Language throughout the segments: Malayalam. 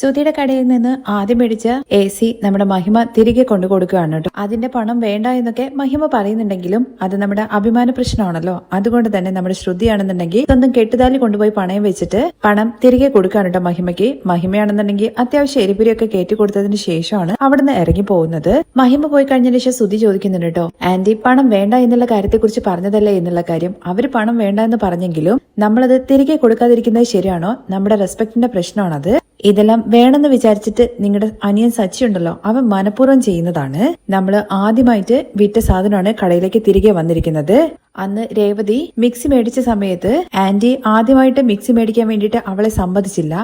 സുധിയുടെ കടയിൽ നിന്ന് ആദ്യം മേടിച്ച എ സി നമ്മുടെ മഹിമ തിരികെ കൊണ്ടു കൊടുക്കുകയാണ് കേട്ടോ. അതിന്റെ പണം വേണ്ട എന്നൊക്കെ മഹിമ പറയുന്നുണ്ടെങ്കിലും അത് നമ്മുടെ അഭിമാന പ്രശ്നമാണല്ലോ. അതുകൊണ്ട് തന്നെ നമ്മുടെ ശ്രുതിയാണെന്നുണ്ടെങ്കിൽ സ്വന്തം കെട്ടുതാലി കൊണ്ടുപോയി പണയം വെച്ചിട്ട് പണം തിരികെ കൊടുക്കുകയാണ് കേട്ടോ മഹിമയ്ക്ക്. മഹിമയാണെന്നുണ്ടെങ്കിൽ അത്യാവശ്യം എരിപുരിയൊക്കെ കയറ്റി കൊടുത്തതിന് ശേഷമാണ് അവിടുന്ന് ഇറങ്ങി പോകുന്നത്. മഹിമ പോയി കഴിഞ്ഞതിന് ശേഷം സുധി ചോദിക്കുന്നുണ്ട് കേട്ടോ ആന്റി പണം വേണ്ട എന്നുള്ള കാര്യത്തെക്കുറിച്ച് പറഞ്ഞതല്ലേ എന്നുള്ള കാര്യം. അവർ പണം വേണ്ട എന്ന് പറഞ്ഞെങ്കിലും നമ്മളത് തിരികെ കൊടുക്കാതിരിക്കുന്നത് ശരിയാണോ? നമ്മുടെ റെസ്പെക്ടിന്റെ പ്രശ്നമാണത്. ഇതെല്ലാം വേണമെന്ന് വിചാരിച്ചിട്ട് നിങ്ങളുടെ അനിയൻ സച്ചി ഉണ്ടല്ലോ അവൻ മനഃപൂർവം ചെയ്യുന്നതാണ്. നമ്മൾ ആദ്യമായിട്ട് വിറ്റ സാധനമാണ് കടയിലേക്ക് തിരികെ വന്നിരിക്കുന്നത്. അന്ന് രേവതി മിക്സി മേടിച്ച സമയത്ത് ആന്റി ആദ്യമായിട്ട് മിക്സി മേടിക്കാൻ വേണ്ടിയിട്ട് അവളെ സമ്മതിച്ചില്ല.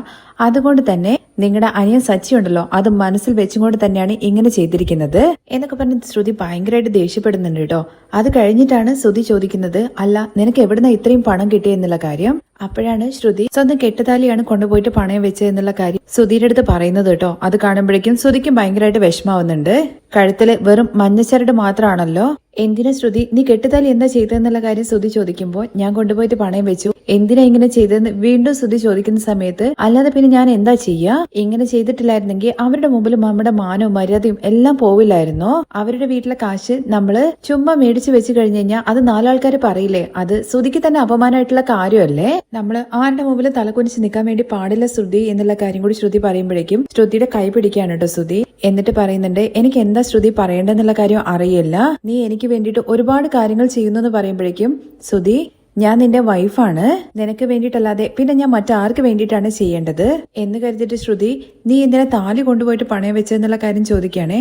അതുകൊണ്ട് തന്നെ നിങ്ങളുടെ അനിയൻ സച്ചി ഉണ്ടല്ലോ അത് മനസ്സിൽ വെച്ചുകൊണ്ട് തന്നെയാണ് ഇങ്ങനെ ചെയ്തിരിക്കുന്നത്. എന്നൊക്കെ പറഞ്ഞ് ശ്രുതി ഭയങ്കരമായിട്ട് ദേഷ്യപ്പെടുന്നുണ്ട് കേട്ടോ. അത് കഴിഞ്ഞിട്ടാണ് ശ്രുതി ചോദിക്കുന്നത് അല്ല നിനക്ക് എവിടുന്ന ഇത്രയും പണം കിട്ടിയെന്നുള്ള കാര്യം? അപ്പോഴാണ് ശ്രുതി സ്വന്തം കെട്ടുതാലിയാണ് കൊണ്ടുപോയിട്ട് പണയം വെച്ചത് എന്നുള്ള കാര്യം സുധീരുടെ അടുത്ത് പറയുന്നത് കേട്ടോ. അത് കാണുമ്പോഴേക്കും ശ്രുതിക്കും ഭയങ്കരമായിട്ട് വിഷമാവുന്നുണ്ട് കഴുത്തിൽ വെറും മഞ്ഞച്ചരട് മാത്രമാണല്ലോ. എന്തിനാ ശ്രുതി? നീ കെട്ടുതാലി എന്താ ചെയ്തതെന്നുള്ള കാര്യം ശ്രുതി ചോദിക്കുമ്പോൾ ഞാൻ കൊണ്ടുപോയിട്ട് പണയം വെച്ചു. എന്തിനാ ഇങ്ങനെ ചെയ്തതെന്ന് വീണ്ടും ശ്രുതി ചോദിക്കുന്ന സമയത്ത് അല്ലാതെ പിന്നെ ഞാൻ എന്താ ചെയ്യാ? ഇങ്ങനെ ചെയ്തിട്ടില്ലായിരുന്നെങ്കിൽ അവരുടെ മുമ്പിൽ നമ്മുടെ മാനവും മര്യാദയും എല്ലാം പോവില്ലായിരുന്നോ? അവരുടെ വീട്ടിലെ കാശ് നമ്മൾ ചുമ്മാ മേടിച്ചു വെച്ച് കഴിഞ്ഞു കഴിഞ്ഞാൽ അത് നാലാൾക്കാർ പറയില്ലേ? അത് ശ്രുതിക്ക് തന്നെ അപമാനമായിട്ടുള്ള കാര്യമല്ലേ? നമ്മൾ ആരുടെ മുമ്പിൽ തലകുനിച്ച് നിൽക്കാൻ വേണ്ടി പാടില്ല ശ്രുതി എന്നുള്ള കാര്യം കൂടി ശ്രുതി പറയുമ്പോഴേക്കും ശ്രുതിയുടെ കൈ പിടിക്കാണ് കേട്ടോ ശ്രുതി. എന്നിട്ട് പറയുന്നുണ്ട് എനിക്ക് എന്താ ശ്രുതി പറയേണ്ടെന്നുള്ള കാര്യം അറിയില്ല. നീ എനിക്ക് വേണ്ടിയിട്ട് ഒരുപാട് കാര്യങ്ങൾ ചെയ്യുന്നു എന്ന് പറയുമ്പോഴേക്കും ശ്രുതി ഞാൻ നിന്റെ വൈഫാണ് നിനക്ക് വേണ്ടിയിട്ടല്ലാതെ പിന്നെ ഞാൻ മറ്റാർക്ക് വേണ്ടിയിട്ടാണ് ചെയ്യേണ്ടത്? എന്ന് കരുതിയിട്ട് ശ്രുതി നീ എന്തിനാ താലി കൊണ്ടുപോയിട്ട് പണയം വെച്ചെന്നുള്ള കാര്യം ചോദിക്കുകയാണേ?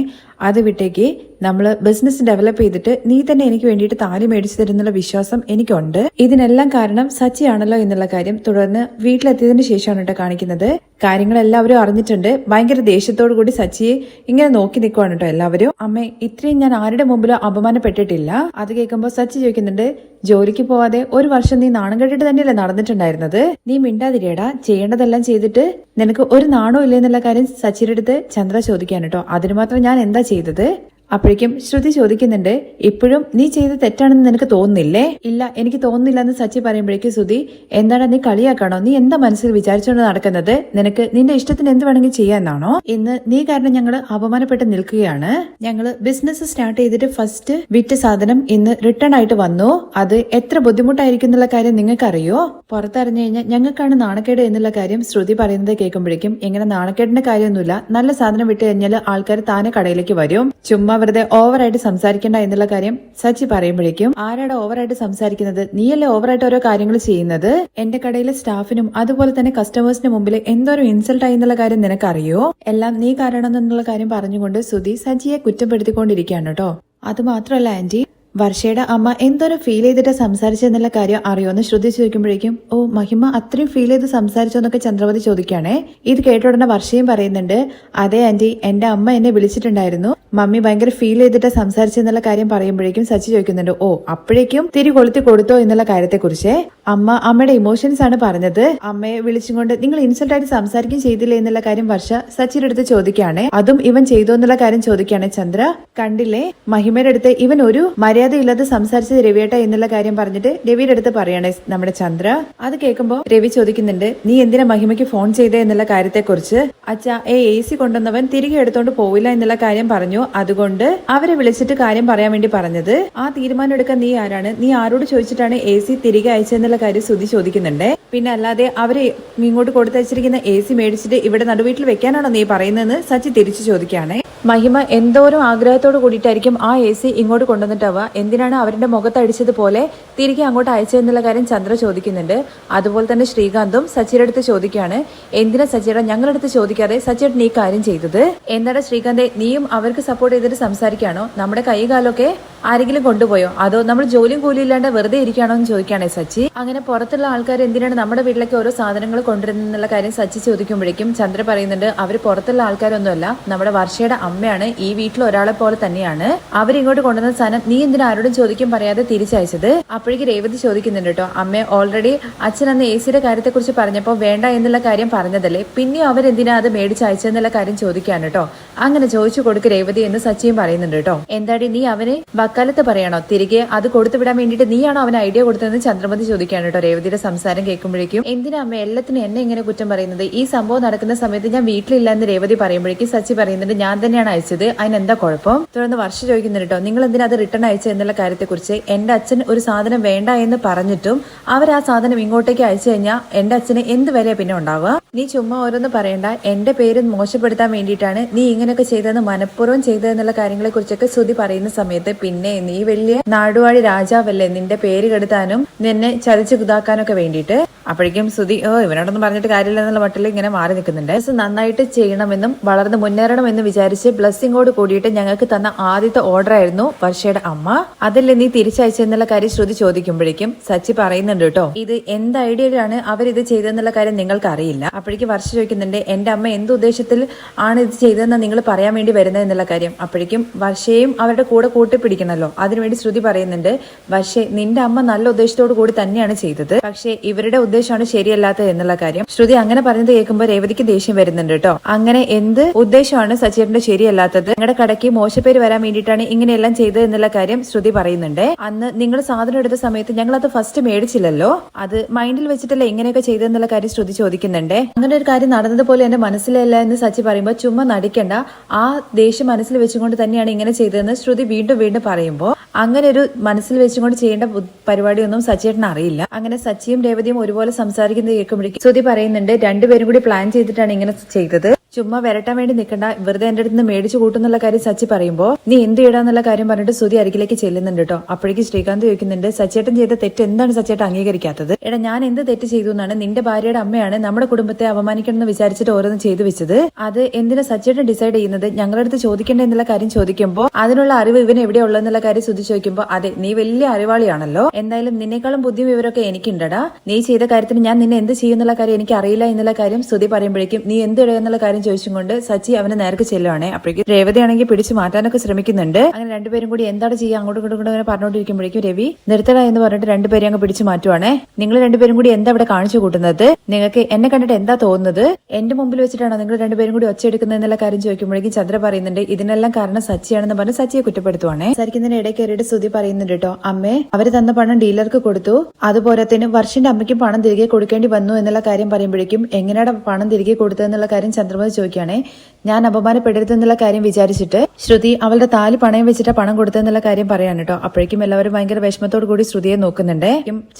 അത് വിട്ടേക്ക്. നമ്മൾ ബിസിനസ് ഡെവലപ്പ് ചെയ്തിട്ട് നീ തന്നെ എനിക്ക് വേണ്ടിയിട്ട് താലി മേടിച്ചു തരുന്നുള്ള വിശ്വാസം എനിക്കുണ്ട്. ഇതിനെല്ലാം കാരണം സച്ചിയാണല്ലോ എന്നുള്ള കാര്യം തുടർന്ന് വീട്ടിലെത്തിയതിനു ശേഷമാണ് കേട്ടോ കാണിക്കുന്നത്. കാര്യങ്ങൾ എല്ലാവരും അറിഞ്ഞിട്ടുണ്ട്. ഭയങ്കര ദേഷ്യത്തോടു കൂടി സച്ചിയെ ഇങ്ങനെ നോക്കി നിൽക്കുവാണ് കേട്ടോ എല്ലാവരും. അമ്മ ഇത്രയും ഞാൻ ആരുടെ മുമ്പിലും അപമാനപ്പെട്ടിട്ടില്ല. അത് കേൾക്കുമ്പോൾ സച്ചി ചോദിക്കുന്നുണ്ട് ജോലിക്ക് പോവാതെ ഒരു വർഷം നീ നാണം കെട്ടിട്ട് തന്നെയല്ലേ നടന്നിട്ടുണ്ടായിരുന്നത്? നീ മിണ്ടാതിരിയടാ. ചെയ്യേണ്ടതെല്ലാം ചെയ്തിട്ട് നിനക്ക് ഒരു നാണോ ഇല്ലേ എന്നുള്ള കാര്യം സച്ചിയുടെ അടുത്ത് ചന്ദ്ര ചോദിക്കാൻ കേട്ടോ. അതിന് മാത്രം ഞാൻ എന്താ ചെയ്തത്? അപ്പോഴേക്കും ശ്രുതി ചോദിക്കുന്നുണ്ട് ഇപ്പോഴും നീ ചെയ്ത് തെറ്റാണെന്ന് നിനക്ക് തോന്നുന്നില്ലേ? ഇല്ല എനിക്ക് തോന്നുന്നില്ല എന്ന് സച്ചി പറയുമ്പോഴേക്കും ശ്രുതി എന്താണ് നീ കളിയാക്കണോ? നീ എന്താ മനസ്സിൽ വിചാരിച്ചുകൊണ്ട് നടക്കുന്നത്? നിനക്ക് നിന്റെ ഇഷ്ടത്തിന് എന്ത് വേണമെങ്കിൽ ചെയ്യാന്നാണോ ഇന്ന് നീ കാരണം ഞങ്ങൾ അപമാനപ്പെട്ട് നിൽക്കുകയാണ്. ഞങ്ങൾ ബിസിനസ് സ്റ്റാർട്ട് ചെയ്തിട്ട് ഫസ്റ്റ് വിറ്റ സാധനം ഇന്ന് റിട്ടേൺ ആയിട്ട് വന്നു. അത് എത്ര ബുദ്ധിമുട്ടായിരിക്കും എന്നുള്ള കാര്യം നിങ്ങൾക്കറിയോ? പുറത്തറിഞ്ഞു കഴിഞ്ഞാൽ ഞങ്ങൾക്കാണ് നാണക്കേട് എന്നുള്ള കാര്യം ശ്രുതി പറയുന്നത് കേൾക്കുമ്പോഴേക്കും ഇങ്ങനെ നാണക്കേടിന്റെ കാര്യമൊന്നുമില്ല. നല്ല സാധനം വിട്ട് കഴിഞ്ഞാൽ ആൾക്കാർ താനെ കടയിലേക്ക് വരും. ചുമ്മാ വെറുതെ ഓവറായിട്ട് സംസാരിക്കണ്ട എന്നുള്ള കാര്യം സച്ചി പറയുമ്പോഴേക്കും ആരാണ് ഓവറായിട്ട് സംസാരിക്കുന്നത്? നീയല്ലേ ഓവറായിട്ട് ഓരോ കാര്യങ്ങൾ ചെയ്യുന്നത്? എന്റെ കടയിലെ സ്റ്റാഫിനും അതുപോലെ തന്നെ കസ്റ്റമേഴ്സിന് മുമ്പിൽ എന്തോരം ഇൻസൾട്ട് ആയി എന്നുള്ള കാര്യം നിനക്കറിയോ? എല്ലാം നീ കാരണം എന്നുള്ള കാര്യം പറഞ്ഞുകൊണ്ട് സുധി സജിയെ കുറ്റപ്പെടുത്തിക്കൊണ്ടിരിക്കുകയാണ് കേട്ടോ. അത് മാത്രമല്ല ആന്റി വർഷയുടെ അമ്മ എന്തോരം ഫീൽ ചെയ്തിട്ട് സംസാരിച്ചെന്നുള്ള കാര്യം അറിയോന്ന് ശ്രുതി ചോദിക്കുമ്പോഴേക്കും ഓ മഹിമ അത്രയും ഫീൽ ചെയ്ത് സംസാരിച്ചോ എന്നൊക്കെ ചന്ദ്രവതി ചോദിക്കുകയാണേ. ഇത് കേട്ട ഉടനെ വർഷയും പറയുന്നുണ്ട് അതെ ആന്റി എന്റെ അമ്മ എന്നെ വിളിച്ചിട്ടുണ്ടായിരുന്നു. മമ്മി ഭയങ്കര ഫീൽ ചെയ്തിട്ട് സംസാരിച്ചെന്നുള്ള കാര്യം പറയുമ്പോഴേക്കും സച്ചി ചോദിക്കുന്നുണ്ട് ഓ അപ്പോഴേക്കും തിരി കൊളുത്തി കൊടുത്തോ എന്നുള്ള കാര്യത്തെക്കുറിച്ച്. അമ്മ അമ്മയുടെ ഇമോഷൻസ് ആണ് പറഞ്ഞത്. അമ്മയെ വിളിച്ചും കൊണ്ട് നിങ്ങൾ ഇൻസൾട്ട് ആയിട്ട് സംസാരിക്കുകയും ചെയ്തില്ലേ എന്നുള്ള കാര്യം വർഷ സച്ചിയുടെ അടുത്ത് ചോദിക്കുകയാണ്. അതും ഇവൻ ചെയ്തോ എന്നുള്ള കാര്യം ചോദിക്കുകയാണ് ചന്ദ്ര. കണ്ടില്ലേ? മഹിമയുടെ അടുത്ത് ഇവൻ ഒരു മര്യാദയില്ലാതെ സംസാരിച്ചത് രവിയേട്ട എന്നുള്ള കാര്യം പറഞ്ഞിട്ട് രവിയുടെ അടുത്ത് പറയണേ നമ്മുടെ ചന്ദ്ര. അത് കേൾക്കുമ്പോ രവി ചോദിക്കുന്നുണ്ട് നീ എന്തിനാ മഹിമയ്ക്ക് ഫോൺ ചെയ്തേ എന്നുള്ള കാര്യത്തെക്കുറിച്ച്? അച്ഛാ ഏ എ സി കൊണ്ടുവന്നവൻ തിരികെ എടുത്തോണ്ട് പോവില്ല എന്നുള്ള കാര്യം പറഞ്ഞു. അതുകൊണ്ട് അവരെ വിളിച്ചിട്ട് കാര്യം പറയാൻ വേണ്ടി പറഞ്ഞത്. ആ തീരുമാനം എടുക്കാൻ നീ ആരാണ്? നീ ആരോട് ചോദിച്ചിട്ടാണ് എ സി തിരികെ അയച്ചതെന്നുള്ള കാര്യം ശ്രുതി ചോദിക്കുന്നുണ്ട്. പിന്നെ അല്ലാതെ അവരെ ഇങ്ങോട്ട് കൊടുത്തയച്ചിരിക്കുന്ന എ സി മേടിച്ചിട്ട് ഇവിടെ നടുവീട്ടിൽ വെക്കാനാണോ നീ പറയുന്നതെന്ന് സച്ചി തിരിച്ചു ചോദിക്കുകയാണേ. മഹിമ എന്തോരം ആഗ്രഹത്തോട് കൂടിയിട്ടായിരിക്കും ആ എ സി ഇങ്ങോട്ട് കൊണ്ടുവന്നിട്ടാവുക? എന്തിനാണ് അവരുടെ മുഖത്തടിച്ചത് പോലെ തിരികെ അങ്ങോട്ട് അയച്ചതെന്നുള്ള കാര്യം ചന്ദ്ര ചോദിക്കുന്നുണ്ട്. അതുപോലെ തന്നെ ശ്രീകാന്തും സച്ചിയുടെ അടുത്ത് ചോദിക്കുകയാണ് എന്തിനാ സച്ചിയുടെ ഞങ്ങളുടെ അടുത്ത് ചോദിക്കാതെ സച്ചിയുടെ നീ കാര്യം ചെയ്തത്? എന്താണ് ശ്രീകാന്തെ നീയും അവർക്ക് സപ്പോർട്ട് ചെയ്തിട്ട് സംസാരിക്കുകയാണോ? നമ്മുടെ കൈകാലൊക്കെ ആരെങ്കിലും കൊണ്ടുപോയോ? അതോ നമ്മൾ ജോലിയും കൂലി ഇല്ലാണ്ട് വെറുതെ ഇരിക്കുകയാണോ എന്ന് ചോദിക്കുകയാണേ സച്ചി. അങ്ങനെ പുറത്തുള്ള ആൾക്കാർ എന്തിനാണ് നമ്മുടെ വീട്ടിലേക്ക് ഓരോ സാധനങ്ങൾ കൊണ്ടുവരുന്നുള്ള കാര്യം സച്ചി ചോദിക്കുമ്പോഴേക്കും ചന്ദ്ര പറയുന്നുണ്ട് അവർ പുറത്തുള്ള ആൾക്കാരൊന്നുമല്ല. നമ്മുടെ വർഷയുടെ അമ്മയാണ് ഈ വീട്ടിൽ ഒരാളെ പോലെ തന്നെയാണ്. അവരിങ്ങോട്ട് കൊണ്ടുവന്ന സാധനം നീ എന്തിനാ ആരോടും ചോദിക്കും പറയാതെ തിരിച്ചയച്ചത്. അപ്പോഴേക്ക് രേവതി ചോദിക്കുന്നുണ്ട് കേട്ടോ അമ്മ ഓൾറെഡി അച്ഛൻ അന്ന് എ സിയുടെ കാര്യത്തെക്കുറിച്ച് പറഞ്ഞപ്പോൾ വേണ്ട എന്നുള്ള കാര്യം പറഞ്ഞതല്ലേ? പിന്നെയും അവരെന്തിനാ അത് മേടിച്ചയച്ചെന്നുള്ള കാര്യം ചോദിക്കാണ് കേട്ടോ. അങ്ങനെ ചോദിച്ചു കൊടുക്ക് രേവതി എന്ന് സച്ചിയും പറയുന്നുണ്ട് കേട്ടോ. എന്താടി നീ അവന് വക്കാലത്ത് പറയണോ? തിരികെ അത് കൊടുത്തു വിടാൻ വേണ്ടിയിട്ട് നീയാണോ അവന് ഐഡിയ കൊടുത്തതെന്ന് ചന്ദ്രമതി ചോദിക്കാൻ കേട്ടോ രേവതിയുടെ സംസാരം കേൾക്കുമ്പോഴേക്കും. എന്തിനാ അമ്മ എല്ലാത്തിനും എന്നെ ഇങ്ങനെ കുറ്റം പറയുന്നത്? ഈ സംഭവം നടക്കുന്ന സമയത്ത് ഞാൻ വീട്ടിലില്ല എന്ന് രേവതി പറയുമ്പോഴേക്കും സച്ചി പറയുന്നുണ്ട് ഞാൻ തന്നെയാണ് അയച്ചത് അതിനെന്താ കുഴപ്പം? തുടർന്ന് വർഷം ചോദിക്കുന്നുണ്ട് കേട്ടോ നിങ്ങൾ എന്തിനാ അത് റിട്ടേൺ അയച്ചത് എന്നുള്ള കാര്യത്തെക്കുറിച്ച് എന്റെ അച്ഛൻ ഒരു സാധനം വേണ്ട എന്ന് പറഞ്ഞിട്ടും അവർ ആ സാധനം ഇങ്ങോട്ടേക്ക് അയച്ചു കഴിഞ്ഞാൽ എന്റെ അച്ഛന് എന്ത് വില പിന്നെ ഉണ്ടാവുക? നീ ചുമ്മാ ഓരോന്ന് പറയണ്ട. എന്റെ പേര് മോശപ്പെടുത്താൻ വേണ്ടിയിട്ടാണ് നീ ഇങ്ങനെയൊക്കെ ചെയ്തതെന്ന് മനഃപൂർവം ചെയ്തതെന്നുള്ള കാര്യങ്ങളെക്കുറിച്ചൊക്കെ ശ്രുതി പറയുന്ന സമയത്ത് പിന്നെ നീ വലിയ നാടുവാഴി രാജാവല്ലേ നിന്റെ പേര് കെടുത്താനും നിന്നെ ചതിച്ചു കുതാക്കാനൊക്കെ വേണ്ടിയിട്ട്. അപ്പോഴേക്കും ശ്രുതി ഓ ഇവനോടൊന്നും പറഞ്ഞിട്ട് കാര്യമില്ല എന്നുള്ള മട്ടിൽ ഇങ്ങനെ മാറി നിൽക്കുന്നുണ്ട്. ബസ് നന്നായിട്ട് ചെയ്യണമെന്നും വളർന്ന് മുന്നേറണമെന്നും വിചാരിച്ച് ബ്ലസ്സിങ്ങോട് കൂടിയിട്ട് ഞങ്ങൾക്ക് തന്ന ആദ്യത്തെ ഓർഡർ ആയിരുന്നു വർഷയുടെ അമ്മ. അതല്ലേ നീ തിരിച്ചയച്ചെന്നുള്ള കാര്യം ശ്രുതി ചോദിക്കുമ്പോഴേക്കും സച്ചി പറയുന്നുണ്ട് കേട്ടോ. ഇത് എന്ത് ഐഡിയയിലാണ് അവർ ഇത് ചെയ്തതെന്നുള്ള കാര്യം നിങ്ങൾക്ക് അറിയില്ല അപ്പോഴേക്കും വർഷ ചോദിക്കുന്നുണ്ട് എന്റെ അമ്മ എന്ത് ഉദ്ദേശത്തിൽ ആണ് ഇത് ചെയ്തതെന്ന് നിങ്ങൾ പറയാൻ വേണ്ടി വരുന്നത്? എന്നുള്ള കാര്യം. അപ്പോഴേക്കും വർഷയും അവരുടെ കൂടെ കൂട്ടിപ്പിടിക്കണല്ലോ. അതിനുവേണ്ടി ശ്രുതി പറയുന്നുണ്ട് പക്ഷേ നിന്റെ അമ്മ നല്ല ഉദ്ദേശത്തോടു കൂടി തന്നെയാണ് ചെയ്തത്. പക്ഷേ ഇവരുടെ ഉദ്ദേശമാണ് ശരിയല്ലാത്തത് എന്നുള്ള കാര്യം ശ്രുതി അങ്ങനെ പറഞ്ഞത് കേൾക്കുമ്പോൾ രേവതിക്ക് ദേഷ്യം വരുന്നുണ്ട് കേട്ടോ. അങ്ങനെ എന്ത് ഉദ്ദേശമാണ് സച്ചേട്ടന്റെ ശരിയല്ലാത്തത്? നിങ്ങളുടെ കടയ്ക്ക് മോശപ്പേര് വരാൻ വേണ്ടിയിട്ടാണ് ഇങ്ങനെയെല്ലാം ചെയ്തത് എന്നുള്ള കാര്യം ശ്രുതി പറയുന്നുണ്ട് അന്ന് നിങ്ങൾ സാധനം എടുത്ത സമയത്ത് ഞങ്ങൾ അത് ഫസ്റ്റ് മേടിച്ചില്ലല്ലോ? അത് മൈൻഡിൽ വെച്ചിട്ടല്ലേ ഇങ്ങനെയൊക്കെ ചെയ്തെന്നുള്ള കാര്യം ശ്രുതി ചോദിക്കുന്നുണ്ട്. അങ്ങനെ ഒരു കാര്യം നടന്നതുപോലെ എന്റെ മനസ്സിലല്ല എന്ന് സച്ചി പറയുമ്പോൾ ചുമ്മാ നടിക്കണ്ട. ആ ദേഷ്യം മനസ്സിൽ വെച്ചുകൊണ്ട് തന്നെയാണ് ഇങ്ങനെ ചെയ്തതെന്ന് ശ്രുതി വീണ്ടും വീണ്ടും പറയുമ്പോൾ അങ്ങനെ ഒരു മനസ്സിൽ വെച്ചുകൊണ്ട് ചെയ്യേണ്ട പരിപാടിയൊന്നും സച്ചിയേട്ടന് അറിയില്ല. അങ്ങനെ സച്ചിയും രേവതിയും ഒരുപോലെ സംസാരിക്കുന്നത് കേൾക്കുമ്പോഴേക്കും ശ്രുതി പറയുന്നുണ്ട് രണ്ടുപേരും കൂടി പ്ലാൻ ചെയ്തിട്ടാണ് ഇങ്ങനെ ചെയ്തത്. ചുമ്മാ വരട്ടാൻ വേണ്ടി നിൽക്കണ്ട. വെറുതെ എന്റെ അടുത്ത് നിന്ന് മേടിച്ചു കൂട്ടുന്നുള്ള കാര്യം സച്ചി പറയുമ്പോൾ നീ എന്ത് ഇടാന്നുള്ള കാര്യം പറഞ്ഞിട്ട് സുതി അരികിലേക്ക് ചെല്ലുന്നുണ്ട് കേട്ടോ അപ്പോഴേക്ക് ശ്രീകാന്ത് ചോദിക്കുന്നുണ്ട് സച്ചേട്ടൻ ചെയ്ത തെറ്റ് എന്താണ് സച്ചേട്ടൻ അംഗീകരിക്കാത്തത്? എടാ ഞാൻ എന്ത് തെറ്റ് ചെയ്തു എന്നാണ് നിന്റെ ഭാര്യയുടെ അമ്മയാണ് നമ്മുടെ കുടുംബത്തെ അപമാനിക്കണം എന്ന് വിചാരിച്ചിട്ട് ഓരോന്ന് ചെയ്തു വെച്ചത്. അത് എന്തിനാ സച്ചേട്ടൻ ഡിസൈഡ് ചെയ്യുന്നത്? ഞങ്ങളുടെ അടുത്ത് ചോദിക്കേണ്ട എന്നുള്ള കാര്യം ചോദിക്കുമ്പോൾ അതിനുള്ള അറിവ് ഇവൻ എവിടെയുള്ള കാര്യം കാര്യം ശ്രുതി ചോദിക്കുമ്പോൾ അതെ നീ വലിയ അറിവാളിയാണല്ലോ. എന്തായാലും നിന്നെക്കാളും ബുദ്ധിയും വിവരമൊക്കെ എനിക്കുണ്ടടാ. നീ ചെയ്ത കാര്യത്തിന് ഞാൻ നിന്നെ എന്ത് ചെയ്യുന്നുള്ള കാര്യം എനിക്ക് അറിയില്ല എന്നുള്ള കാര്യം സ്തുതി പറയുമ്പോഴേക്കും നീ എന്ത് ഇടുക എന്നുള്ള കാര്യം ചോദിച്ചും കൊണ്ട് സച്ചി അവന് നേർക്ക് ചെല്ലുവാണേ. അപ്പോഴേക്കും രേവതി ആണെങ്കിൽ പിടിച്ചു മാറ്റാനൊക്കെ ശ്രമിക്കുന്നുണ്ട്. അങ്ങനെ രണ്ടുപേരും കൂടി എന്താണ് ചെയ്യുക? അങ്ങോട്ടും ഇങ്ങോട്ടും കൂടെ പറഞ്ഞോണ്ടിരിക്കുമ്പോഴേക്കും രവി നിർത്തട എന്ന് പറഞ്ഞിട്ട് രണ്ടുപേരും അങ്ങ് പിടിച്ചു മാറ്റുവാണേ. നിങ്ങൾ രണ്ടുപേരും കൂടി എന്താ ഇവിടെ കാണിച്ചു കൂട്ടുന്നത്? നിങ്ങൾക്ക് എന്നെ കണ്ടിട്ട് എന്താ തോന്നുന്നത്? എന്റെ മുമ്പിൽ വെച്ചിട്ടാണോ നിങ്ങൾ രണ്ടുപേരും കൂടി ഒച്ചയെടുക്കുന്നത് എന്നുള്ള കാര്യം ചോദിക്കുമ്പോഴേക്കും ചന്ദ്ര പറയുന്നുണ്ട് ഇതിനെല്ലാം കാരണം സച്ചിയാണെന്ന് പറഞ്ഞ് സച്ചിയെ കുറ്റപ്പെടുത്തുവാണേ. സംസാരിക്കുന്നതിന് ഇടയിൽ കയറിയിട്ട് സ്തുതി പറയുന്നുണ്ട് കേട്ടോ അമ്മേ അവർ തന്ന പണം ഡീലർക്ക് കൊടുത്തു. അതുപോലത്തേന് വർഷിന്റെ അമ്മയ്ക്ക് പണം തിരികെ കൊടുക്കേണ്ടി വന്നു എന്നുള്ള കാര്യം പറയുമ്പോഴേക്കും എങ്ങനെയാണ് പണം തിരികെ കൊടുത്തതെന്നുള്ള കാര്യം ചന്ദ്രമതി ചോദിക്കുകയാണെ. ഞാൻ അപമാനപ്പെടരുതെന്നുള്ള കാര്യം വിചാരിച്ചിട്ട് ശ്രുതി അവളുടെ താലി പണയം വെച്ചിട്ട് പണം കൊടുത്തെന്നുള്ള കാര്യം പറയാണ് കേട്ടോ അപ്പോഴേക്കും എല്ലാവരും ഭയങ്കര വിഷമത്തോടു കൂടി ശ്രുതിയെ നോക്കുന്നുണ്ട്.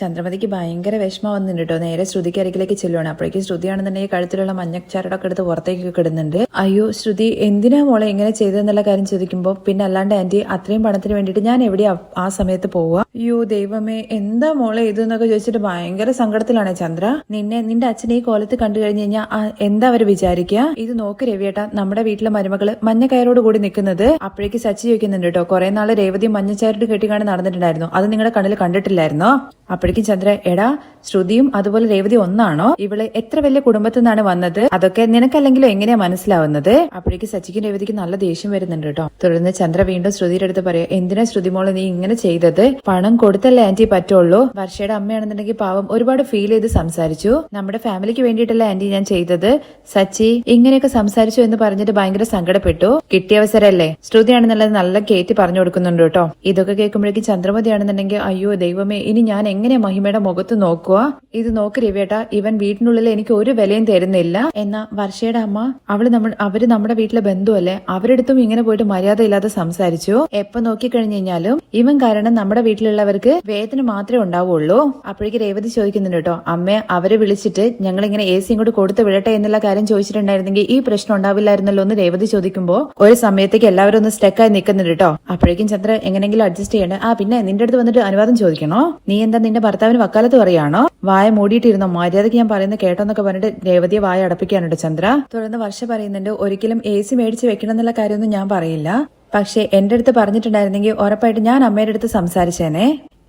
ചന്ദ്രമതിക്ക് ഭയങ്കര വിഷമം വന്നിട്ടുണ്ട് കേട്ടോ നേരെ ശ്രുതിക്ക് അരികിലേക്ക് ചെല്ലുവാണ്. അപ്പോഴേക്കും ശ്രുതിയാണെന്നുണ്ടെങ്കിൽ കഴുത്തിലുള്ള മഞ്ഞച്ചാരടൊക്കെ എടുത്ത് പുറത്തേക്ക് കിടുന്നുണ്ട്. അയ്യോ ശ്രുതി എന്തിനാ മോളെ ഇങ്ങനെ ചെയ്തതെന്നുള്ള കാര്യം ചോദിക്കുമ്പോൾ പിന്നെ അല്ലാണ്ട് ആന്റി അത്രയും പണത്തിന് വേണ്ടിയിട്ട് ഞാൻ എവിടെയാ ആ സമയത്ത് പോവുക? അയ്യോ ദൈവമേ എന്താ മോളെ ഇത് എന്നൊക്കെ ചോദിച്ചിട്ട് ഭയങ്കര സങ്കടത്തിലാണ് ചന്ദ്ര. നിന്നെ നിന്റെ അച്ഛനെ ഈ കോലത്ത് കണ്ടു കഴിഞ്ഞു കഴിഞ്ഞാൽ എന്താ അവർ വിചാരിക്കുക ഇത് നോക്ക് രവിയേട്ടാ നമ്മുടെ വീട്ടിലെ മരുമകൾ മഞ്ഞ കയറോട് കൂടി നിൽക്കുന്നത് അപ്പോഴേക്ക് സച്ചി ചോദിക്കുന്നുണ്ട് കേട്ടോ കുറെ നാൾ രേവതി മഞ്ഞച്ചാരിട്ട് കെട്ടിക്കാണ്ട് നടന്നിട്ടുണ്ടായിരുന്നു. അത് നിങ്ങളുടെ കണ്ണിൽ കണ്ടിട്ടില്ലായിരുന്നോ? അപ്പോഴേക്കും ചന്ദ്ര എടാ ശ്രുതിയും അതുപോലെ രേവതി ഒന്നാണോ? ഇവൾ എത്ര വലിയ കുടുംബത്തിൽ നിന്നാണ് വന്നത്? അതൊക്കെ നിനക്കല്ലെങ്കിലും എങ്ങനെയാ മനസ്സിലാവുന്നത്? അപ്പോഴേക്ക് സച്ചിക്കും രേവതിക്ക് നല്ല ദേഷ്യം വരുന്നുണ്ട് കേട്ടോ തുടർന്ന് ചന്ദ്ര വീണ്ടും ശ്രുതിയുടെ അടുത്ത് പറയാം എന്തിനാ ശ്രുതി മോളെ നീ ഇങ്ങനെ ചെയ്തത് പണം കൊടുത്തല്ലേ ആന്റി പറ്റുള്ളൂ? വർഷയുടെ അമ്മയാണെന്നുണ്ടെങ്കിൽ പാവം ഒരുപാട് ഫീൽ ചെയ്ത് സംസാരിച്ചു. നമ്മുടെ ഫാമിലിക്ക് വേണ്ടിയിട്ടല്ലേ ആന്റി ഞാൻ ചെയ്തത്? സച്ചി ഇങ്ങനെയൊക്കെ സംസാരിച്ചു എന്ന് പറഞ്ഞിട്ട് ഭയങ്കര സങ്കടപ്പെട്ടു. കിട്ടിയ അവസരല്ലേ ശ്രുതിയാണെന്നുള്ളത് നല്ല കയറ്റി പറഞ്ഞു കൊടുക്കുന്നുണ്ട് കേട്ടോ. ഇതൊക്കെ കേൾക്കുമ്പോഴേക്കും ചന്ദ്രമതിയാണെന്നുണ്ടെങ്കിൽ അയ്യോ ദൈവമേ ഇനി ഞാൻ എങ്ങനെ മഹിമയുടെ മുഖത്ത് നോക്കുക? ഇത് നോക്ക് രവിയേട്ട ഇവൻ വീട്ടിനുള്ളിൽ എനിക്ക് ഒരു വിലയും തരുന്നില്ല. എന്നാ വർഷയുടെ അമ്മ അവൾ നമ്മൾ അവർ നമ്മുടെ വീട്ടിലെ ബന്ധുവല്ലേ? അവരെടുത്തും ഇങ്ങനെ പോയിട്ട് മര്യാദ ഇല്ലാതെ സംസാരിച്ചു. നോക്കി നോക്കിക്കഴിഞ്ഞു കഴിഞ്ഞാലും ഇവൻ കാരണം നമ്മുടെ വീട്ടിലുള്ളവർക്ക് വേദന മാത്രമേ ഉണ്ടാവുള്ളൂ. അപ്പോഴേക്ക് രേവതി ചോദിക്കുന്നുണ്ട് കേട്ടോ അമ്മ അവരെ വിളിച്ചിട്ട് ഞങ്ങൾ ഇങ്ങനെ എ സി ഇങ്ങോട്ട് കൊടുത്തു വിടട്ടെ എന്നുള്ള കാര്യം ചോദിച്ചിട്ടുണ്ടായിരുന്നെങ്കിൽ ഈ പ്രശ്നം ഉണ്ടാവില്ലായിരുന്നല്ലോ എന്ന് രേവതി ചോദിക്കുമ്പോ ഒരു സമയത്തേക്ക് എല്ലാവരും ഒന്ന് സ്റ്റെക്കായി നിൽക്കുന്നുണ്ട് കേട്ടോ. അപ്പോഴേക്കും ചന്ദ്ര എങ്ങനെങ്കിലും അഡ്ജസ്റ്റ് ചെയ്യണേ. ആ പിന്നെ നിന്റെ അടുത്ത് വന്നിട്ട് അനുവാദം ചോദിക്കണോ? നീ എന്താ നിന്റെ ഭർത്താവിന് വക്കാലത്ത് പറയാണോ? വായ മൂടിയിട്ടിരുന്നോ? മര്യാദയ്ക്ക് ഞാൻ പറയുന്നത് കേട്ടോന്നൊക്കെ പറഞ്ഞിട്ട് രേവതിയെ വായ അടപ്പിക്കാനുണ്ട് ചന്ദ്ര. തുടർന്ന് വർഷ പറയുന്നുണ്ട് ഒരിക്കലും എ സി മേടിച്ച് വെക്കണം എന്നുള്ള കാര്യമൊന്നും ഞാൻ പറയില്ല. പക്ഷെ എന്റെ അടുത്ത് പറഞ്ഞിട്ടുണ്ടായിരുന്നെങ്കിൽ ഉറപ്പായിട്ട് ഞാൻ അമ്മയുടെ അടുത്ത് സംസാരിച്ചേനെ.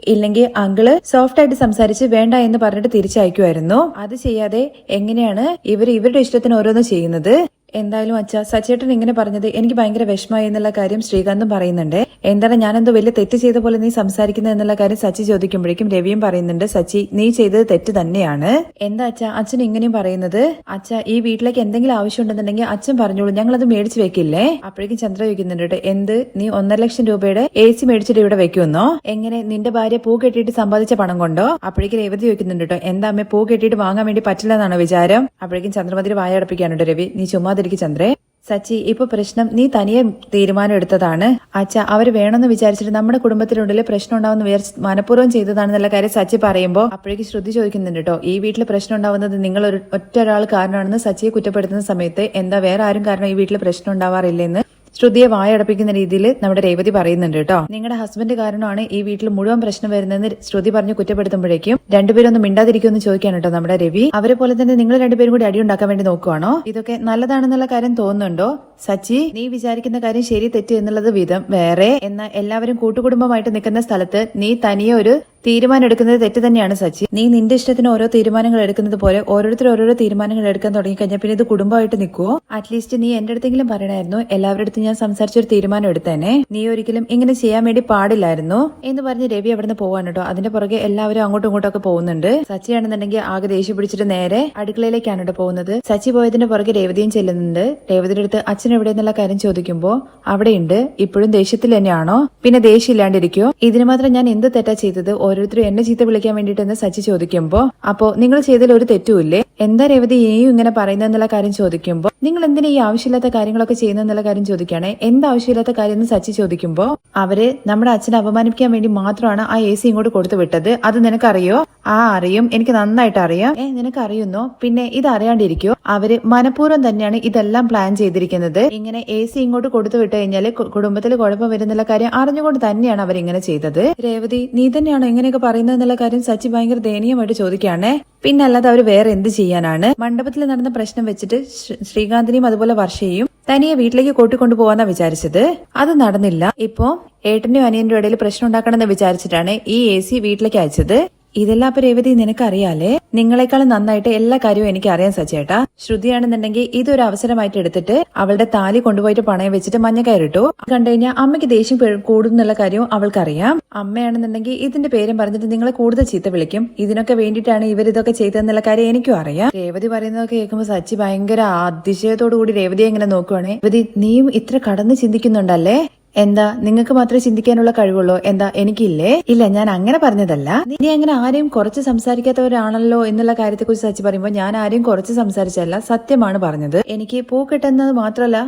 ഇല്ലെങ്കിൽ അങ്കിൾ സോഫ്റ്റ് ആയിട്ട് സംസാരിച്ച് വേണ്ട എന്ന് പറഞ്ഞിട്ട് തിരിച്ചയക്കുമായിരുന്നു. അത് ചെയ്യാതെ എങ്ങനെയാണ് ഇവർ ഇവരുടെ ഇഷ്ടത്തിന് ഓരോന്ന് ചെയ്യുന്നത്? എന്തായാലും അച്ഛാ സച്ചേട്ടൻ ഇങ്ങനെ പറഞ്ഞത് എനിക്ക് ഭയങ്കര വിഷമമായി എന്നുള്ള കാര്യം ശ്രീകാന്തും പറയുന്നുണ്ട്. എന്താണ് ഞാനെന്തോ വലിയ തെറ്റ് ചെയ്ത പോലെ നീ സംസാരിക്കുന്നത് എന്നുള്ള കാര്യം സച്ചി ചോദിക്കുമ്പോഴേക്കും രവിയും പറയുന്നുണ്ട് സച്ചി നീ ചെയ്തത് തെറ്റ് തന്നെയാണ്. എന്താ അച്ഛാ അച്ഛൻ ഇങ്ങനെയും പറയുന്നത്? അച്ഛാ ഈ വീട്ടിലേക്ക് എന്തെങ്കിലും ആവശ്യം ഉണ്ടെന്നുണ്ടെങ്കിൽ അച്ഛൻ പറഞ്ഞോളൂ ഞങ്ങൾ അത് മേടിച്ചു വെക്കില്ലേ? അപ്പോഴേക്കും ചന്ദ്ര ചോദിക്കുന്നുണ്ട് എന്ത്? നീ ഒന്നര ലക്ഷം രൂപയുടെ എ സി മേടിച്ചിട്ട് ഇവിടെ വെക്കുമെന്നോ? എങ്ങനെ? നിന്റെ ഭാര്യ പൂ കെട്ടിയിട്ട് സമ്പാദിച്ച പണം കൊണ്ടോ? അപ്പോഴേക്കും രേവതി ചോദിക്കുന്നുണ്ട് കേട്ടോ എന്താ അമ്മ പൂ കെട്ടിയിട്ട് വാങ്ങാൻ വേണ്ടി പറ്റില്ല എന്നാണോ വിചാരം? അപ്പോഴേക്കും ചന്ദ്രമതിരി വായ അടപ്പിക്കാനുണ്ട് രവി നീ ചുമ്മാതിരിക്കും ചന്ദ്രേ. സച്ചി ഇപ്പൊ പ്രശ്നം നീ തനിയെ തീരുമാനം എടുത്തതാണ്. അച്ഛ അവർ വേണമെന്ന് വിചാരിച്ചിട്ട് നമ്മുടെ കുടുംബത്തിനുള്ളിൽ പ്രശ്നം ഉണ്ടാവുന്ന വിചാരിച്ച് മനഃപൂർവം ചെയ്തതാണെന്നുള്ള കാര്യം സച്ചി പറയുമ്പോൾ അപ്പോഴേക്ക് ശ്രുതി ചോദിക്കുന്നുണ്ട് കേട്ടോ ഈ വീട്ടിൽ പ്രശ്നം ഉണ്ടാവുന്നത് നിങ്ങൾ ഒരു ഒറ്റ ഒരാൾ കാരണമാണെന്ന് സച്ചിയെ കുറ്റപ്പെടുത്തുന്ന സമയത്ത് എന്താ വേറെ ആരും കാരണം ഈ വീട്ടിൽ പ്രശ്നം ഉണ്ടാവാറില്ലെന്ന്? ശ്രുതിയെ വായടപ്പിക്കുന്ന രീതിയിൽ നമ്മുടെ രേവതി പറയുന്നുണ്ട് കേട്ടോ. നിങ്ങളുടെ ഹസ്ബൻഡ് കാരണമാണ് ഈ വീട്ടിൽ മുഴുവൻ പ്രശ്നം വരുന്നതെന്ന് ശ്രുതി പറഞ്ഞ് കുറ്റപ്പെടുത്തുമ്പോഴേക്കും രണ്ടുപേരും ഒന്ന് മിണ്ടാതിരിക്കുമെന്ന് ചോദിക്കാണ് കേട്ടോ നമ്മുടെ രവി. അവരെ പോലെ തന്നെ നിങ്ങൾ രണ്ടുപേരും കൂടി അടി ഉണ്ടാക്കാൻ വേണ്ടി നോക്കുവാണോ? ഇതൊക്കെ നല്ലതാണെന്നുള്ള കാര്യം തോന്നുന്നുണ്ടോ? സച്ചി നീ വിചാരിക്കുന്ന കാര്യം ശരി തെറ്റ് എന്നുള്ളത് വിധം വേറെ. എന്നാൽ എല്ലാവരും കൂട്ടുകുടുംബമായിട്ട് നിൽക്കുന്ന സ്ഥലത്ത് നീ തനിയെ ഒരു തീരുമാനം എടുക്കുന്നത് തെറ്റ് തന്നെയാണ് സച്ചി. നീ നിന്റെ ഇഷ്ടത്തിന് ഓരോ തീരുമാനങ്ങൾ എടുക്കുന്നത് പോലെ ഓരോരുത്തർ ഓരോരോ തീരുമാനങ്ങൾ എടുക്കാൻ തുടങ്ങിക്കഴിഞ്ഞാൽ പിന്നെ ഇത് കുടുംബമായിട്ട് നിൽക്കുവോ അറ്റ്ലീസ്റ്റ് നീ എന്റെ അടുത്തെങ്കിലും പറയണമായിരുന്നു എല്ലാവരുടെ അടുത്തും ഞാൻ സംസാരിച്ചൊരു തീരുമാനം എടുത്തേനെ. നീ ഒരിക്കലും ഇങ്ങനെ ചെയ്യാൻ വേണ്ടി പാടില്ലായിരുന്നു. എന്ന് പറഞ്ഞ് രവി അവിടുന്ന് പോവാണ് കേട്ടോ. അതിന്റെ പുറകെ എല്ലാവരും അങ്ങോട്ടും ഇങ്ങോട്ടും ഒക്കെ പോകുന്നുണ്ട്. സച്ചി ആണെന്നുണ്ടെങ്കിൽ ആകെ ദേഷ്യം പിടിച്ചിട്ട് നേരെ അടുക്കളയിലേക്കാണ് കേട്ടോ പോകുന്നത്. സച്ചി പോയതിന്റെ പുറകെ രേവതിയും ചെല്ലുന്നുണ്ട്. രേവതിയുടെ അടുത്ത് അച്ഛൻ എവിടെ എന്നുള്ള കാര്യം ചോദിക്കുമ്പോ അവിടെയുണ്ട്. ഇപ്പോഴും ദേഷ്യത്തിൽ തന്നെയാണോ? പിന്നെ ദേഷ്യം ഇല്ലാണ്ടിരിക്കോ ഇതിന് മാത്രം ഞാൻ എന്ത് തെറ്റാ ചെയ്തത്? ഓരോരുത്തരും എന്നെ ചീത്ത വിളിക്കാൻ വേണ്ടിയിട്ടെന്ന് സച്ചി ചോദിക്കുമ്പോ അപ്പോ നിങ്ങൾ ചെയ്തതിൽ ഒരു തെറ്റുമില്ലേ? എന്താ രേവതി ഇനിയും ഇങ്ങനെ പറയുന്നതെന്നുള്ള കാര്യം ചോദിക്കുമ്പോ നിങ്ങൾ എന്തിനാ ഈ ആവശ്യമില്ലാത്ത കാര്യങ്ങളൊക്കെ ചെയ്യുന്നെന്നുള്ള കാര്യം ചോദിക്കുകയാണെ. എന്താവശ്യമില്ലാത്ത കാര്യം എന്ന് സച്ചി ചോദിക്കുമ്പോ അവർ നമ്മുടെ അച്ഛനെ അപമാനിക്കാൻ വേണ്ടി മാത്രമാണ് ആ എ സി ഇങ്ങോട്ട് കൊടുത്തു വിട്ടത്. അത് നിനക്കറിയോ? ആ അറിയും. എനിക്ക് നന്നായിട്ട് അറിയാം. ഏ നിനക്ക് അറിയുന്നോ പിന്നെ ഇത് അറിയാണ്ടിരിക്കോ? അവർ മനഃപൂർവം തന്നെയാണ് ഇതെല്ലാം പ്ലാൻ ചെയ്തിരിക്കുന്നത്. ഇങ്ങനെ എ സി ഇങ്ങോട്ട് കൊടുത്തു വിട്ട് കഴിഞ്ഞാൽ കുടുംബത്തിൽ കുഴപ്പം വരുന്നുള്ള കാര്യം അറിഞ്ഞുകൊണ്ട് തന്നെയാണ് അവർ ഇങ്ങനെ ചെയ്തത്. രേവതി നീ തന്നെയാണോ ഇങ്ങനെയൊക്കെ പറയുന്നതെന്നുള്ള കാര്യം സച്ചി ഭയങ്കര ദയനീയമായിട്ട് ചോദിക്കുകയാണേ. പിന്നെ അല്ലാതെ അവർ വേറെ എന്ത് ചെയ്യാനാണ്? മണ്ഡപത്തിൽ നടന്ന പ്രശ്നം വെച്ചിട്ട് ശ്രീ- ശ്രീകാന്തിനെയും അതുപോലെ വർഷയെയും തനിയെ വീട്ടിലേക്ക് കൂട്ടിക്കൊണ്ടു പോവാന്നാ വിചാരിച്ചത്. അത് നടന്നില്ല. ഇപ്പോ ഏട്ടന്റെയും അനിയന്റെ ഇടയിൽ പ്രശ്നം ഉണ്ടാക്കണമെന്ന് വിചാരിച്ചിട്ടാണ് ഈ എ സി വീട്ടിലേക്ക് അയച്ചത്. ഇതെല്ലാം ഇപ്പൊ രേവതി നിനക്കറിയാലേ? നിങ്ങളെക്കാളും നന്നായിട്ട് എല്ലാ കാര്യവും എനിക്ക് അറിയാൻ സച്ചേട്ടാ ശ്രുതിയാണെന്നുണ്ടെങ്കിൽ ഇതൊരു അവസരമായിട്ട് എടുത്തിട്ട് അവളുടെ താലി കൊണ്ടുപോയിട്ട് പണയം വെച്ചിട്ട് മഞ്ഞ കയറിട്ടു. കണ്ടു കഴിഞ്ഞാൽ അമ്മയ്ക്ക് ദേഷ്യം കൂടുന്നുള്ള കാര്യവും അവൾക്കറിയാം. അമ്മയാണെന്നുണ്ടെങ്കിൽ ഇതിന്റെ പേരും പറഞ്ഞിട്ട് നിങ്ങളെ കൂടുതൽ ചീത്ത വിളിക്കും. ഇതിനൊക്കെ വേണ്ടിയിട്ടാണ് ഇവർ ഇതൊക്കെ ചെയ്തതെന്നുള്ള കാര്യം എനിക്കും അറിയാം. രേവതി പറയുന്നതൊക്കെ കേൾക്കുമ്പോൾ സച്ചി ഭയങ്കര അതിശയത്തോടു കൂടി രേവതി എങ്ങനെ നോക്കുവാണേ. രേവതി നീയും ഇത്ര കടന്ന് ചിന്തിക്കുന്നുണ്ടല്ലേ? എന്താ നിങ്ങൾക്ക് മാത്രമേ ചിന്തിക്കാനുള്ള കഴിവുള്ളൂ? എന്താ എനിക്കില്ലേ? ഇല്ല ഞാൻ അങ്ങനെ പറഞ്ഞതല്ല. നീ അങ്ങനെ ആരെയും കുറച്ച് സംസാരിക്കാത്തവരാണല്ലോ എന്നുള്ള കാര്യത്തെക്കുറിച്ച് സച്ചി പറയുമ്പോൾ ഞാൻ ആരെയും കുറച്ച് സംസാരിച്ചല്ല സത്യമാണ് പറഞ്ഞത്. എനിക്ക് പൂ കിട്ടുന്നത് മാത്രമല്ല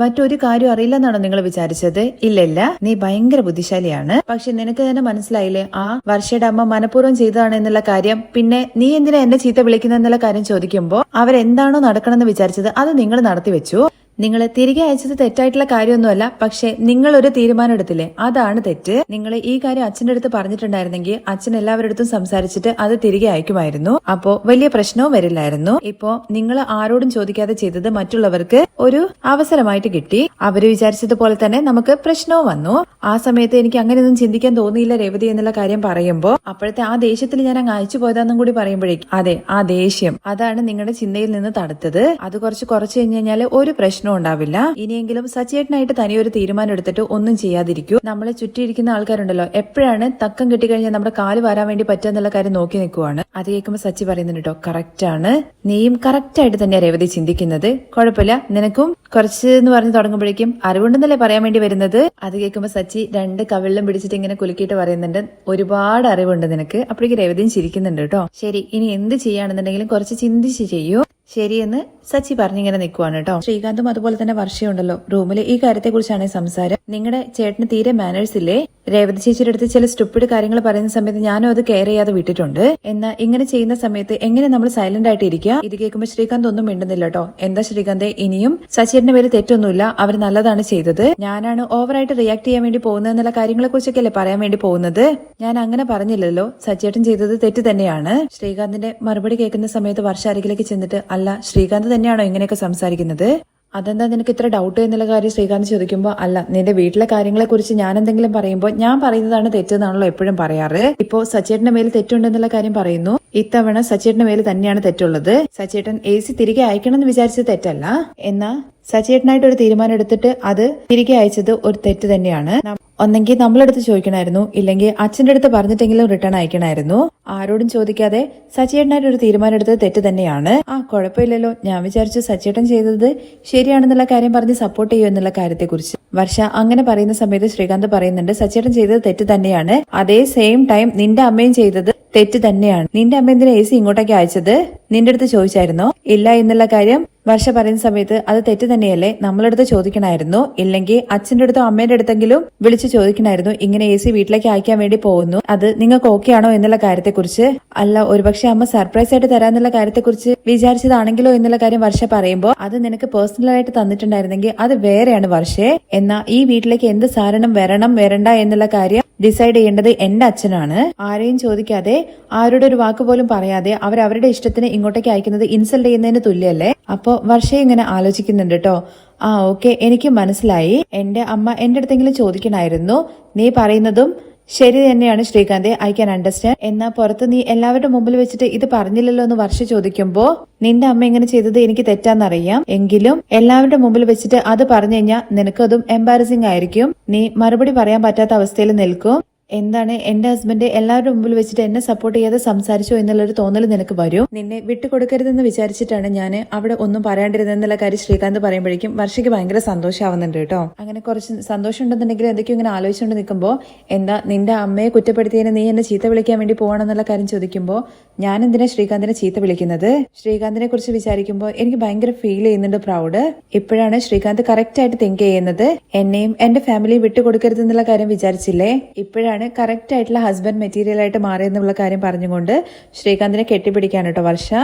മറ്റൊരു കാര്യം അറിയില്ലെന്നാണോ നിങ്ങൾ വിചാരിച്ചത്? ഇല്ലല്ല നീ ഭയങ്കര ബുദ്ധിശാലിയാണ്. പക്ഷെ നിനക്ക് തന്നെ മനസ്സിലായില്ലേ? ആ വർഷയുടെ അമ്മ മനഃപൂർവം ചെയ്തതാണ് എന്നുള്ള കാര്യം. പിന്നെ നീ എന്തിനാ എന്നെ ചീത്ത വിളിക്കുന്നെന്നുള്ള കാര്യം ചോദിക്കുമ്പോൾ അവരെന്താണോ നടക്കണമെന്ന് വിചാരിച്ചത് അത് നിങ്ങൾ നടത്തി വെച്ചു നിങ്ങൾ തിരികെ അയച്ചത് തെറ്റായിട്ടുള്ള കാര്യമൊന്നുമല്ല പക്ഷെ നിങ്ങൾ ഒരു തീരുമാനം എടുത്തില്ലേ അതാണ് തെറ്റ്. നിങ്ങൾ ഈ കാര്യം അച്ഛന്റെ അടുത്ത് പറഞ്ഞിട്ടുണ്ടായിരുന്നെങ്കിൽ അച്ഛൻ എല്ലാവരുടെ അടുത്തും സംസാരിച്ചിട്ട് അത് തിരികെ അയക്കുമായിരുന്നു. അപ്പോ വലിയ പ്രശ്നവും വരില്ലായിരുന്നു. ഇപ്പോ നിങ്ങൾ ആരോടും ചോദിക്കാതെ ചെയ്തത് മറ്റുള്ളവർക്ക് ഒരു അവസരമായിട്ട് കിട്ടി. അവർ വിചാരിച്ചതുപോലെ തന്നെ നമുക്ക് പ്രശ്നവും വന്നു. ആ സമയത്ത് എനിക്ക് അങ്ങനെയൊന്നും ചിന്തിക്കാൻ തോന്നിയില്ല രേവതി എന്നുള്ള കാര്യം പറയുമ്പോൾ അപ്പോഴത്തെ ആ ദേഷ്യത്തിൽ ഞാൻ അങ്ങ് അയച്ചു പോയതാന്നും കൂടി പറയുമ്പോഴേക്കും. അതെ ആ ദേഷ്യം. അതാണ് നിങ്ങളുടെ ചിന്തയിൽ നിന്ന് തടുത്തത്. അത് കുറച്ച് കുറച്ച് കഴിഞ്ഞ് കഴിഞ്ഞാൽ ഒരു പ്രശ്നവും ഉണ്ടാവില്ല. ഇനിയെങ്കിലും സച്ചേട്ടനായിട്ട് തനിയൊരു തീരുമാനം എടുത്തിട്ട് ഒന്നും ചെയ്യാതിരിക്കൂ. നമ്മളെ ചുറ്റിയിരിക്കുന്ന ആൾക്കാരുണ്ടല്ലോ എപ്പോഴാണ് തക്കം കിട്ടിക്കഴിഞ്ഞാൽ നമ്മുടെ കാൽ വരാൻ വേണ്ടി പറ്റുക എന്നുള്ള കാര്യം നോക്കി നിൽക്കുവാണ്. അത് കേൾക്കുമ്പോൾ സച്ചി പറയുന്നുണ്ട് കേട്ടോ കറക്റ്റ് ആണ്. നീയും കറക്റ്റ് ആയിട്ട് തന്നെ രേവതി ചിന്തിക്കുന്നത്. കുഴപ്പമില്ല നിനക്കും കുറച്ച് എന്ന് പറഞ്ഞു തുടങ്ങുമ്പോഴേക്കും അറിവുണ്ടെന്നല്ലേ പറയാൻ വേണ്ടി വരുന്നത്? അത് കേൾക്കുമ്പോൾ സച്ചി രണ്ട് കവിളിലും പിടിച്ചിട്ട് ഇങ്ങനെ കുലുക്കിയിട്ട് പറയുന്നുണ്ട് ഒരുപാട് അറിവുണ്ട് നിനക്ക്. അപ്പോഴേക്ക് രേവതിയും ചിരിക്കുന്നുണ്ട് കേട്ടോ. ശരി ഇനി എന്ത് ചെയ്യാണെന്നുണ്ടെങ്കിലും കുറച്ച് ചിന്തിച്ച് ചെയ്യൂ. ശരിയെന്ന് സച്ചി പറഞ്ഞിങ്ങനെ നിൽക്കുവാണ് കേട്ടോ ശ്രീകാന്തും അതുപോലെ തന്നെ വർഷയുണ്ടല്ലോ. റൂമിൽ ഈ കാര്യത്തെ കുറിച്ചാണ് സംസാരം. നിങ്ങളുടെ ചേട്ടന് തീരെ മാനേഴ്സ് ഇല്ലേ? രേവതി ചേച്ചിയുടെ അടുത്ത് ചില സ്റ്റുപ്പിഡ് കാര്യങ്ങൾ പറയുന്ന സമയത്ത് ഞാനും അത് കെയർ ചെയ്യാതെ വിട്ടിട്ടുണ്ട്. എന്നാൽ ഇങ്ങനെ ചെയ്യുന്ന സമയത്ത് എങ്ങനെ നമ്മൾ സൈലന്റ് ആയിട്ട് ഇരിക്കുക ഇത് കേൾക്കുമ്പോൾ ശ്രീകാന്ത് ഒന്നും മിണ്ടുന്നില്ല കേട്ടോ എന്താ ശ്രീകാന്ത് ഇനിയും? സച്ചിന്റെ പേര് തെറ്റൊന്നുമില്ല. അവർ നല്ലതാണ് ചെയ്തത്. ഞാനാണ് ഓവറായിട്ട് റിയാക്ട് ചെയ്യാൻ വേണ്ടി പോകുന്നത് എന്നുള്ള കാര്യങ്ങളെ കുറിച്ചൊക്കെ അല്ലേ പറയാൻ വേണ്ടി പോകുന്നത്? ഞാൻ അങ്ങനെ പറഞ്ഞില്ലല്ലോ. സച്ചേട്ടൻ ചെയ്തത് തെറ്റ് തന്നെയാണ്. ശ്രീകാന്തിന്റെ മറുപടി കേൾക്കുന്ന സമയത്ത് വർഷ അരികിലേക്ക് ചെന്നിട്ട് അല്ല ശ്രീകാന്ത് തന്നെയാണോ ഇങ്ങനെയൊക്കെ സംസാരിക്കുന്നത്? അതെന്താ നിനക്ക് ഇത്ര ഡൗട്ട് എന്നുള്ള കാര്യം ശ്രീകാന്ത് ചോദിക്കുമ്പോൾ അല്ല നിന്റെ വീട്ടിലെ കാര്യങ്ങളെ കുറിച്ച് ഞാൻ എന്തെങ്കിലും പറയുമ്പോൾ ഞാൻ പറയുന്നതാണ് തെറ്റെന്നാണല്ലോ എപ്പോഴും പറയാറ്. ഇപ്പോ സച്ചേട്ടന്റെ മേൽ തെറ്റുണ്ടെന്നുള്ള കാര്യം പറയുന്നു. ഇത്തവണ സച്ചേട്ടന്റെ മേൽ തന്നെയാണ് തെറ്റുള്ളത്. സച്ചേട്ടൻ എ സി തിരികെ അയക്കണം എന്ന് വിചാരിച്ചത് തെറ്റല്ല. എന്നാ സച്ചേട്ടനായിട്ട് ഒരു തീരുമാനം എടുത്തിട്ട് അത് തിരികെ അയച്ചത് ഒരു തെറ്റ് തന്നെയാണ്. ഒന്നെങ്കിൽ നമ്മളെടുത്ത് ചോദിക്കണമായിരുന്നു ഇല്ലെങ്കിൽ അച്ഛന്റെ അടുത്ത് പറഞ്ഞിട്ടെങ്കിലും റിട്ടേൺ അയക്കണമായിരുന്നു ആരോടും ചോദിക്കാതെ സച്ചേട്ടനായിട്ട് ഒരു തീരുമാനം എടുത്തത് തെറ്റ് തന്നെയാണ്. ആ കുഴപ്പമില്ലല്ലോ. ഞാൻ വിചാരിച്ചു സച്ചേട്ടൻ ചെയ്തത് ശരിയാണെന്നുള്ള കാര്യം പറഞ്ഞ് സപ്പോർട്ട് ചെയ്യൂ എന്നുള്ള കാര്യത്തെക്കുറിച്ച്. വർഷ അങ്ങനെ പറയുന്ന സമയത്ത് ശ്രീകാന്ത് പറയുന്നുണ്ട് സച്ചേട്ടൻ ചെയ്തത് തെറ്റ് തന്നെയാണ്. അതേ സെയിം ടൈം നിന്റെ അമ്മയും ചെയ്തത് തെറ്റ് തന്നെയാണ്. നിന്റെ അമ്മ എന്തിനാ എ സി ഇങ്ങോട്ടേക്ക് അയച്ചത്? നിന്റെ അടുത്ത് ചോദിച്ചായിരുന്നോ ഇല്ല എന്നുള്ള കാര്യം വർഷ പറയുന്ന സമയത്ത് അത് തെറ്റ് തന്നെയല്ലേ? നമ്മളടുത്ത് ചോദിക്കണമായിരുന്നു. ഇല്ലെങ്കിൽ അച്ഛന്റെ അടുത്തോ അമ്മേന്റെ അടുത്തെങ്കിലും വിളിച്ചു ചോദിക്കണമായിരുന്നു. ഇങ്ങനെ എ സി വീട്ടിലേക്ക് അയക്കാൻ വേണ്ടി പോകുന്നു. അത് നിങ്ങൾക്ക് ഓക്കെ ആണോ എന്നുള്ള കാര്യത്തെക്കുറിച്ച്? അല്ല ഒരുപക്ഷെ അമ്മ സർപ്രൈസ് ആയിട്ട് തരാന്നുള്ള കാര്യത്തെക്കുറിച്ച് വിചാരിച്ചതാണെങ്കിലോ എന്നുള്ള കാര്യം വർഷ പറയുമ്പോൾ അത് നിനക്ക് പേഴ്സണലായിട്ട് തന്നിട്ടുണ്ടായിരുന്നെങ്കിൽ അത് വേറെയാണ് വർഷേ. എന്നാ ഈ വീട്ടിലേക്ക് എന്ത് സാധനം വരണം വരണ്ട എന്നുള്ള കാര്യം ഡിസൈഡ് ചെയ്യേണ്ടത് എന്റെ അച്ഛനാണ്. ആരെയും ചോദിക്കാതെ ആരുടെ ഒരു വാക്ക് പോലും പറയാതെ അവർ അവരുടെ ഇഷ്ടത്തിന് ഇങ്ങോട്ടേക്ക് അയക്കുന്നത് ഇൻസൾട്ട് ചെയ്യുന്നതിന് തുല്യല്ലേ അപ്പോ വർഷ ഇങ്ങനെ ആലോചിക്കുന്നുണ്ട് കേട്ടോ ആ ഓക്കെ എനിക്ക് മനസ്സിലായി. എന്റെ അമ്മ എന്റെ അടുത്തെങ്കിലും ചോദിക്കണമായിരുന്നു നീ പറയുന്നതും ശരി തന്നെയാണ് ശ്രീകാന്തെ ഐ ക്യാൻ അണ്ടർസ്റ്റാൻഡ് എന്നാ പുറത്ത് നീ എല്ലാവരുടെ മുമ്പിൽ വെച്ചിട്ട് ഇത് പറഞ്ഞില്ലല്ലോ എന്ന് വർഷ ചോദിക്കുമ്പോ നിന്റെ അമ്മ ഇങ്ങനെ ചെയ്തത് എനിക്ക് തെറ്റാന്നറിയാം. എങ്കിലും എല്ലാവരുടെ മുമ്പിൽ വെച്ചിട്ട് അത് പറഞ്ഞു കഴിഞ്ഞാൽ നിനക്കതും എംബാരസിംഗ് ആയിരിക്കും. നീ മറുപടി പറയാൻ പറ്റാത്ത അവസ്ഥയിൽ നിൽക്കും. എന്താണ് എന്റെ ഹസ്ബൻഡ് എല്ലാവരുടെ മുമ്പിൽ വെച്ചിട്ട് എന്നെ സപ്പോർട്ട് ചെയ്യാതെ സംസാരിച്ചോ എന്നുള്ളൊരു തോന്നൽ നിനക്ക് വരും? നിന്നെ വിട്ടുകൊടുക്കരുതെന്ന് വിചാരിച്ചിട്ടാണ് ഞാൻ അവിടെ ഒന്നും പറയാണ്ടിരുന്നെന്നുള്ള കാര്യം ശ്രീകാന്ത് പറയുമ്പോഴേക്കും വർഷയ്ക്ക് ഭയങ്കര സന്തോഷമാവുന്നുണ്ട് കേട്ടോ. അങ്ങനെ കുറച്ച് സന്തോഷം ഉണ്ടെന്നുണ്ടെങ്കിൽ എന്തൊക്കെയോ ഇങ്ങനെ ആലോചിച്ചുകൊണ്ട് നിൽക്കുമ്പോൾ എന്താ നിന്റെ അമ്മയെ കുറ്റപ്പെടുത്തിയതിന് നീ എന്നെ ചീത്ത വിളിക്കാൻ വേണ്ടി പോകണമെന്നുള്ള കാര്യം ചോദിക്കുമ്പോൾ ഞാൻ എന്തിനാ ശ്രീകാന്തിനെ ചീത്ത വിളിക്കുന്നത്? ശ്രീകാന്തിനെ കുറിച്ച് വിചാരിക്കുമ്പോൾ എനിക്ക് ഭയങ്കര ഫീൽ ചെയ്യുന്നുണ്ട് പ്രൗഡ് ഇപ്പോഴാണ് ശ്രീകാന്ത് കറക്റ്റ് ആയിട്ട് തിങ്ക് ചെയ്യുന്നത്. എന്നെയും എന്റെ ഫാമിലിയും വിട്ടുകൊടുക്കരുതെന്നുള്ള കാര്യം വിചാരിച്ചില്ലേ? ഇപ്പോഴാണ് കറക്റ്റ് ആയിട്ടുള്ള ഹസ്ബൻഡ് മെറ്റീരിയൽ ആയിട്ട് മാറിയെന്നുള്ള കാര്യം പറഞ്ഞുകൊണ്ട് ശ്രീകാന്തിനെ കെട്ടിപ്പിടിക്കാൻ കേട്ടോ വർഷ.